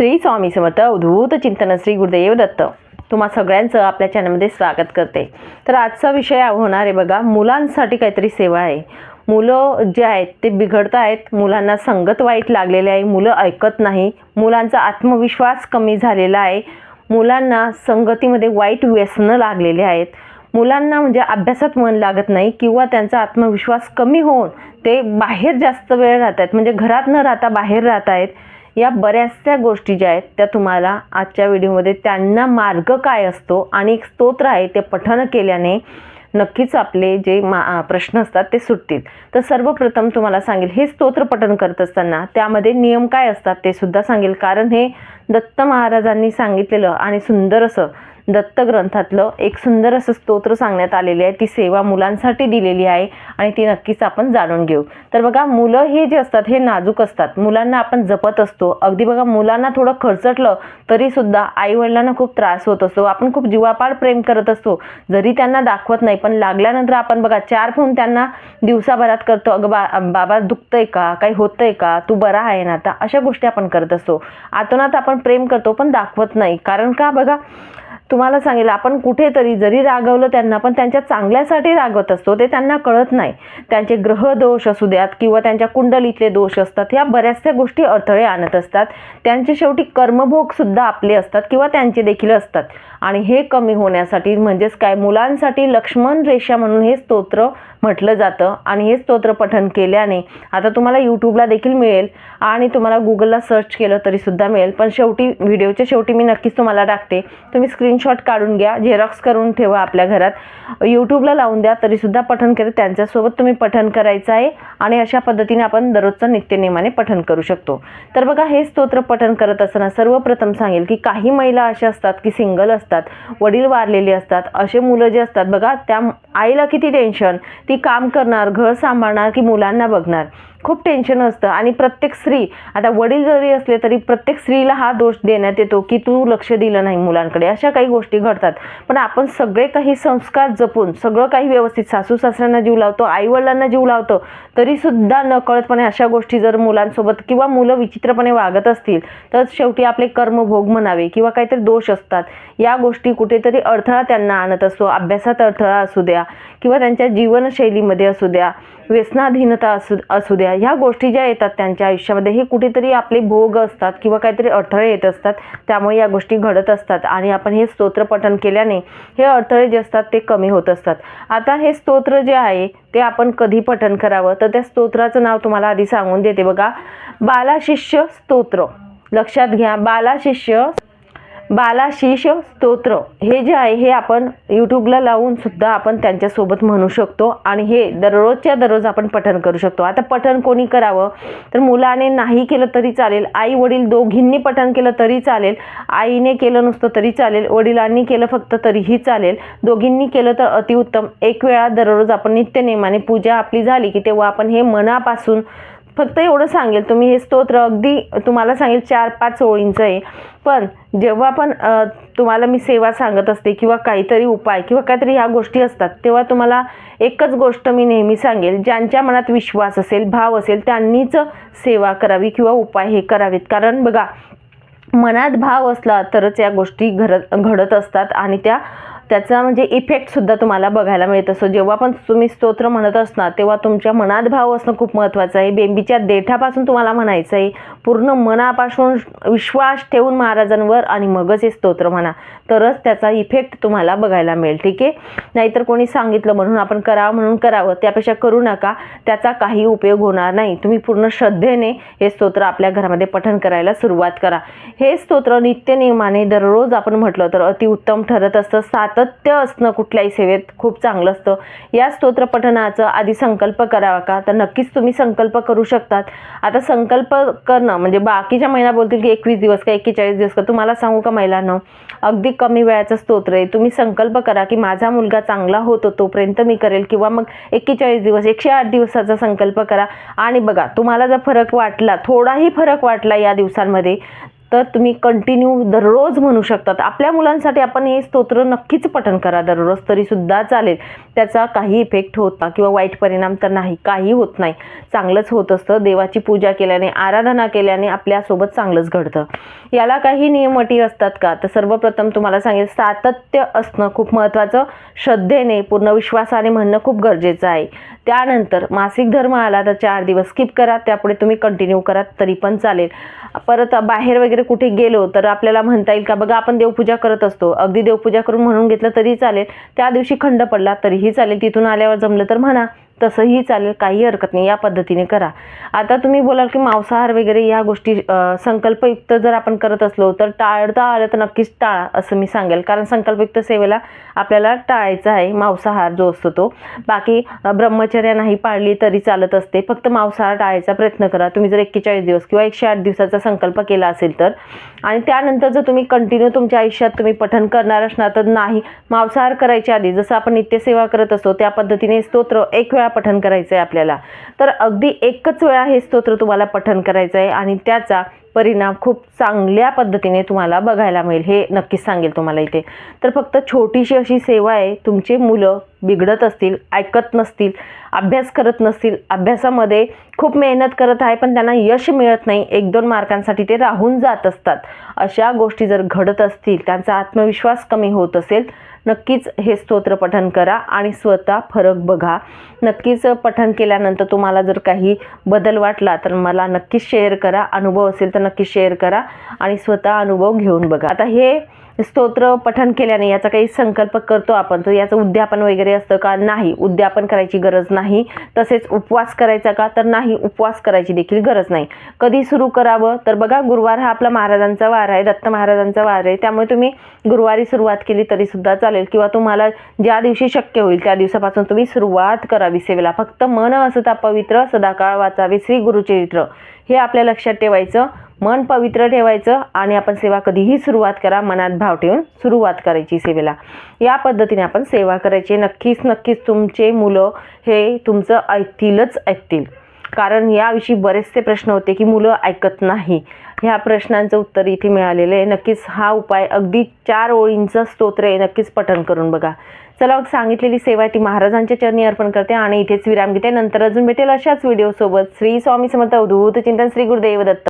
श्री स्वामी समर्थ अवधूत चिंतन श्री गुरुदेव दत्त. तुम्हा सगळ्यांचं आपल्या चॅनलमध्ये स्वागत करते. तर आजचा विषय होणार आहे बघा मुलांसाठी काहीतरी सेवा आहे. मुलं जे आहेत ते बिघडत आहेत मुलांना संगत वाईट लागलेले आहे मुलं ऐकत नाही मुलांचा आत्मविश्वास कमी झालेला आहे मुलांना संगतीमध्ये वाईट व्यसनं लागलेले आहेत मुलांना म्हणजे अभ्यासात मन लागत नाही किंवा त्यांचा आत्मविश्वास कमी होऊन ते बाहेर जास्त वेळ राहत आहेत म्हणजे घरात न राहता बाहेर राहत आहेत या बऱ्याचशा गोष्टी ज्या आहेत त्या तुम्हाला आजच्या व्हिडिओमध्ये त्यांना मार्ग काय असतो आणि एक स्तोत्र आहे ते पठण केल्याने नक्कीच आपले जे मा प्रश्न असतात ते सुटतील. तर सर्वप्रथम तुम्हाला सांगेल हे स्तोत्र पठण करत असताना त्यामध्ये नियम काय असतात ते सुद्धा सांगेल. कारण हे दत्त महाराजांनी सांगितलेलं आणि सुंदर असं दत्त ग्रंथातलं एक सुंदर असं स्तोत्र सांगण्यात आलेले आहे. ती सेवा मुलांसाठी दिलेली आहे आणि ती नक्कीच आपण जाणून घेऊ. तर बघा मुलं हे जे असतात हे नाजूक असतात. मुलांना आपण जपत असतो. अगदी बघा मुलांना थोडं खर्चटलं तरीसुद्धा आईवडिलांना खूप त्रास होत असतो. आपण खूप जीवापाड प्रेम करत असतो. जरी त्यांना दाखवत नाही पण लागल्यानंतर आपण बघा चार फोन त्यांना दिवसाभरात करतो. अगं बा बाबा दुखतंय का? काही होतंय का? तू बरा आहे ना? आता अशा गोष्टी आपण करत असतो. आतोनात आपण प्रेम करतो पण दाखवत नाही. कारण का? बघा तुम्हाला सांगेल आपण कुठेतरी जरी रागवलं त्यांना पण त्यांच्या चांगल्यासाठी रागवत असतो ते त्यांना कळत नाही. त्यांचे ग्रह दोष असू द्यात किंवा त्यांच्या कुंडलीतले दोष असतात ह्या बऱ्याचशा गोष्टी अडथळे आणत असतात. त्यांचे शेवटी कर्मभोगसुद्धा आपले असतात किंवा त्यांचे देखील असतात. आणि हे कमी होण्यासाठी म्हणजेच काय मुलांसाठी लक्ष्मण रेषा म्हणून हे स्तोत्र म्हटलं जातं. आणि हे स्तोत्र पठण केल्याने आता तुम्हाला यूट्यूबला देखील मिळेल आणि तुम्हाला गुगलला सर्च केलं तरीसुद्धा मिळेल. पण शेवटी व्हिडिओच्या शेवटी मी नक्कीच तुम्हाला टाकते. तुम्ही स्क्रीनशॉट काढून घ्या झेरॉक्स करून ठेवा आपल्या घरात. यूट्यूबला लावून द्या तरीसुद्धा पठण केलं. त्यांच्यासोबत तुम्ही पठण करायचं आहे आणि अशा पद्धतीने आपण दररोजचं नित्यनियमाने पठण करू शकतो. तर बघा हे स्तोत्र पठण करत असताना सर्वप्रथम सांगेल की काही महिला अशा असतात की सिंगल असतात. वडील वारलेले असतात असे मुलं जे असतात बघा त्या आईला किती टेन्शन ती काम करणार घर सांभाळणार की मुलांना बघणार. खूप टेन्शन असतं. आणि प्रत्येक स्त्री आता वडील जरी असले तरी प्रत्येक स्त्रीला हा दोष देण्यात येतो की तू लक्ष दिलं नाही मुलांकडे. अशा काही गोष्टी घडतात. पण आपण सगळे काही संस्कार जपून सगळं काही व्यवस्थित सासू सासऱ्यांना जीव लावतो आईवडिलांना जीव लावतो तरीसुद्धा नकळतपणे अशा गोष्टी जर मुलांसोबत किंवा मुलं विचित्रपणे वागत असतील तर शेवटी आपले कर्मभोग म्हणावे किंवा काहीतरी दोष असतात. या गोष्टी कुठेतरी अडथळा त्यांना आणत असतो अभ्यासात अडथळा असू द्या किंवा त्यांच्या जीवनशैलीमध्ये असू द्या व्यसनाधीनता असू असू द्या. ह्या गोष्टी ज्या येतात त्यांच्या आयुष्यामध्ये हे कुठेतरी आपले भोग असतात किंवा काहीतरी अडथळे येत असतात त्यामुळे या गोष्टी घडत असतात. आणि आपण हे स्तोत्र पठण केल्याने हे अडथळे जे असतात ते कमी होत असतात. आता हे स्तोत्र जे आहे ते आपण कधी पठण करावं? तर त्या स्तोत्राचं नाव तुम्हाला आधी सांगून देते बघा. बालाशिष्य स्तोत्र. लक्षात घ्या बालाशिष्य बालाशीष स्तोत्र. हे जे आहे हे आपण यूट्यूबला लावून सुद्धा आपण त्यांच्यासोबत म्हणू शकतो आणि हे दररोजच्या दररोज आपण पठण करू शकतो. आता पठण कोणी करावं? तर मुलाने नाही केलं तरी चालेल आई वडील दोघींनी पठण केलं तरी चालेल आईने केलं नुसतं तरी चालेल वडिलांनी केलं फक्त तरीही चालेल दोघींनी केलं तर अतिउत्तम. एक वेळा दररोज आपण नित्यनेमाने पूजा आपली झाली की तेव्हा आपण हे मनापासून फक्त एवढं सांगेल तुम्ही हे स्तोत्र अगदी तुम्हाला सांगेल चार पाच ओळींचं आहे पण जेव्हा पण तुम्हाला मी सेवा सांगत असते किंवा काहीतरी उपाय किंवा काहीतरी ह्या गोष्टी असतात तेव्हा तुम्हाला एकच गोष्ट मी नेहमी सांगेल ज्यांच्या मनात विश्वास असेल भाव असेल त्यांनीच सेवा करावी किंवा उपाय हे करावेत. कारण बघा मनात भाव असला तरच या गोष्टी घडत घडत असतात आणि त्या त्याचा म्हणजे इफेक्टसुद्धा तुम्हाला बघायला मिळत असतो. जेव्हा पण तुम्ही स्तोत्र म्हणत असणार तेव्हा तुमच्या मनात भाव असणं खूप महत्त्वाचं आहे. बेंबीच्या देठापासून तुम्हाला म्हणायचं आहे पूर्ण मनापासून विश्वास ठेवून महाराजांवर आणि मगच हे स्तोत्र म्हणा. तरच त्याचा इफेक्ट तुम्हाला बघायला मिळेल ठीक आहे? नाहीतर कोणी सांगितलं म्हणून आपण करावं म्हणून करावं त्यापेक्षा करू नका. त्याचा काही उपयोग होणार नाही. तुम्ही पूर्ण श्रद्धेने हे स्तोत्र आपल्या घरामध्ये पठण करायला सुरुवात करा. हे स्तोत्र नित्यनियमाने दररोज आपण म्हटलं तर अतिउत्तम ठरत असतं. सात सातत्य असणं कुठल्याही सेवेत खूप चांगलं असतं. या स्तोत्रपठनाचं आधी संकल्प करावा का? तर नक्कीच तुम्ही संकल्प करू शकतात. आता संकल्प करणं म्हणजे बाकीच्या महिला बोलतील की एकवीस दिवस का एक्केचाळीस दिवस का? तुम्हाला सांगू का महिलांना? अगदी कमी वेळाचं स्तोत्र आहे. तुम्ही संकल्प करा की माझा मुलगा चांगला होतो तोपर्यंत मी करेल किंवा मग एक्केचाळीस दिवस एकशे आठ दिवसाचा संकल्प करा. आणि बघा तुम्हाला जर फरक वाटला थोडाही फरक वाटला या दिवसांमध्ये तर तुम्ही कंटिन्यू दररोज म्हणू शकतात. आपल्या मुलांसाठी आपण हे स्तोत्र नक्कीच पठण करा दररोज तरीसुद्धा चालेल. त्याचा काही इफेक्ट होता किंवा वाईट परिणाम तर नाही काही होत नाही. चांगलंच होत असतं. देवाची पूजा केल्याने आराधना केल्याने आपल्यासोबत चांगलंच घडतं. याला काही नियम अटी असतात का? तर सर्वप्रथम तुम्हाला सांगेल सातत्य असणं खूप महत्त्वाचं. श्रद्धेने पूर्ण विश्वासाने म्हणणं खूप गरजेचं आहे. त्यानंतर मासिक धर्म आला तर चार दिवस स्किप करा त्यापुढे तुम्ही कंटिन्यू करा तरी पण चालेल. परत बाहेर वगैरे कुठे गेलो तर आपल्याला म्हणता येईल का बघा आपण देवपूजा करत असतो अगदी देवपूजा करून म्हणून घेतलं तरी चालेल. त्या दिवशी खंड पडला तरीही चालेल तिथून आल्यावर जमलं तर म्हणा. तसंही चालेल काही हरकत नाही या पद्धतीने करा. आता तुम्ही बोलाल की मांसाहार वगैरे या गोष्टी संकल्पयुक्त जर आपण करत असलो तर टाळता आलं तर नक्कीच टाळा असं मी सांगेल. कारण संकल्पयुक्त सेवेला आपल्याला टाळायचा आहे मांसाहार जो असतो तो. बाकी ब्रह्मचर्या नाही पाळली तरी चालत असते. फक्त मांसाहार टाळायचा प्रयत्न करा. तुम्ही जर एक्केचाळीस दिवस किंवा एकशे आठ दिवसाचा संकल्प केला असेल तर. आणि त्यानंतर जर तुम्ही कंटिन्यू तुमच्या आयुष्यात तुम्ही पठन करणार असणार तर नाही. मांसाहार करायच्या आधी जसं आपण नित्यसेवा करत असतो त्या पद्धतीने स्तोत्र एक वेळा पठन करायचं आहे आपल्याला. तर अगदी एकच वेळा हे स्तोत्र तुम्हाला पठन करायचं आहे आणि त्याचा परिणाम खूप चांगल्या पद्धतीने तुम्हाला बघायला मिळेल. हे नक्कीच सांगेल तुम्हाला इथे. तर फक्त छोटीशी अशी सेवा आहे. तुमचे मुलं बिघडत असतील ऐकत नसतील अभ्यास करत नसतील अभ्यासामध्ये खूप मेहनत करत आहे पण त्यांना यश मिळत नाही एक दोन मार्कांसाठी ते राहून जात असतात. अशा गोष्टी जर घडत असतील त्यांचा आत्मविश्वास कमी होत असेल नक्कीच हे स्तोत्र पठन करा आणि स्वतः फरक बघा. नक्कीच पठन केल्यानंतर तुम्हाला जर काही बदल वाटला तर मला नक्कीच शेअर करा. अनुभव असेल तर नक्कीच शेअर करा आणि स्वतः अनुभव घेऊन बघा. आता हे स्तोत्र पठन केल्याने याचा काही संकल्प करतो आपण. तर याचं उद्यापन वगैरे असतं का? नाही. उद्यापन करायची गरज नाही. तसेच उपवास करायचा का? तर नाही. उपवास करायची देखील गरज नाही. कधी सुरू करावं? तर बघा गुरुवार हा आपला महाराजांचा वार आहे. दत्त महाराजांचा वार आहे. त्यामुळे तुम्ही गुरुवारी सुरुवात केली तरी सुद्धा चालेल. किंवा तुम्हाला ज्या दिवशी शक्य होईल त्या दिवसापासून तुम्ही सुरुवात करावी सेवेला. फक्त मन असता पवित्र सदाकाळ वाचावे श्री गुरुचरित्र. हे आपल्या लक्षात ठेवायचं मन पवित्र ठेवायचं आणि आपण सेवा कधीही सुरुवात करा मनात भाव ठेवून सुरुवात करायची सेवेला. या पद्धतीने आपण सेवा करायची. नक्कीच नक्कीच तुमचे मुलं हे तुमचं ऐकतीलच ऐकतील. कारण याविषयी बरेचसे प्रश्न होते की मुलं ऐकत नाही. ह्या प्रश्नांचं उत्तर इथे मिळालेलं आहे. नक्कीच हा उपाय अगदी चार ओळींचं स्तोत्र आहे. नक्कीच पठण करून बघा. चला मग सांगितलेली सेवा ती महाराजांच्या चरणी अर्पण करते आणि इथेच विराम घेते. नंतर अजून भेटेल अशाच व्हिडिओसोबत श्री स्वामी समर्थ अवधूत चिंतन श्री गुरुदेव दत्त.